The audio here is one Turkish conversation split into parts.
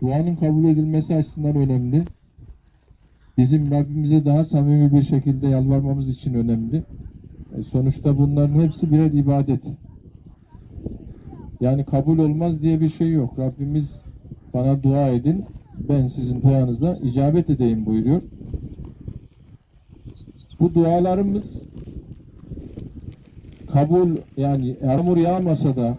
duanın kabul edilmesi açısından önemli. Bizim Rabbimize daha samimi bir şekilde yalvarmamız için önemli. E, sonuçta bunların hepsi birer ibadet. Yani kabul olmaz diye bir şey yok. Rabbimiz bana dua edin, ben sizin duanıza icabet edeyim buyuruyor. Bu dualarımız kabul yani yağmur yağmasa da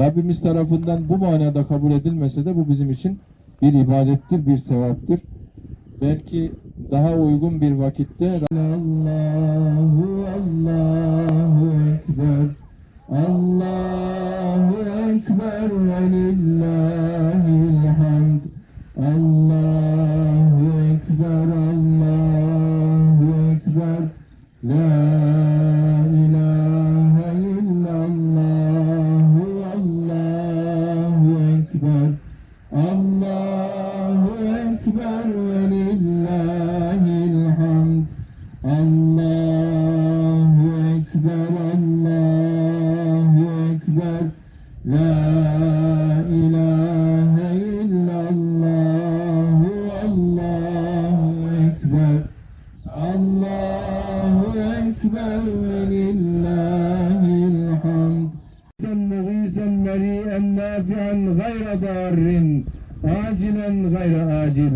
Rabbimiz tarafından bu manada kabul edilmese de bu bizim için bir ibadettir, bir sevaptır. Belki daha uygun bir vakitte Allahu Allahu Ekber Allahu Ekber ve Ekber, Allahu Ekber, La ilahe illallah, Allahu Ekber, Allahu Ekber ve lillahil hamd. Sen muğisen meri'en nafi'en gayra darrin, acilen gayra acil.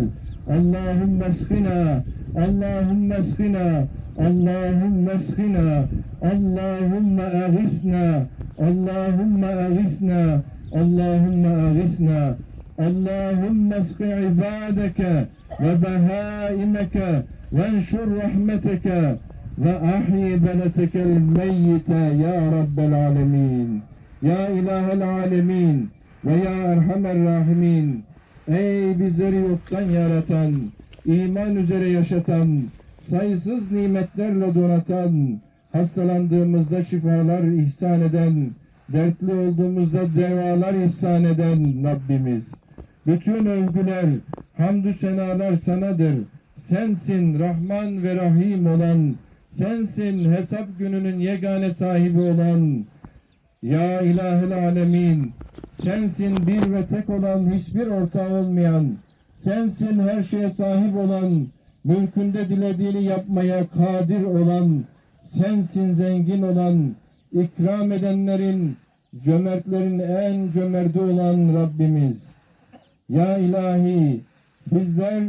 Allahümme eskina. اللهم اسقنا اللهم اسقنا اللهم أغثنا اللهم أغثنا اللهم أغثنا. اللهم اسق عبادك وبهائمك وانشر رحمتك وأحيي بلدك الميت يا رب العالمين. Ya İlahel Alemin ve Ya Erhamer Rahimin Ey bizleri yoktan yaratan, iman üzere yaşatan, sayısız nimetlerle donatan, hastalandığımızda şifalar ihsan eden, dertli olduğumuzda devalar ihsan eden Rabbimiz. Bütün övgüler, hamdü senalar sanadır. Sensin Rahman ve Rahim olan, sensin hesap gününün yegane sahibi olan, ya ilahel alemin, sensin bir ve tek olan, hiçbir ortağı olmayan, sensin her şeye sahip olan, mülkünde dilediğini yapmaya kadir olan, sensin zengin olan, ikram edenlerin, cömertlerin en cömerti olan Rabbimiz. Ya ilahi, bizler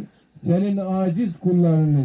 senin aciz kullarınız.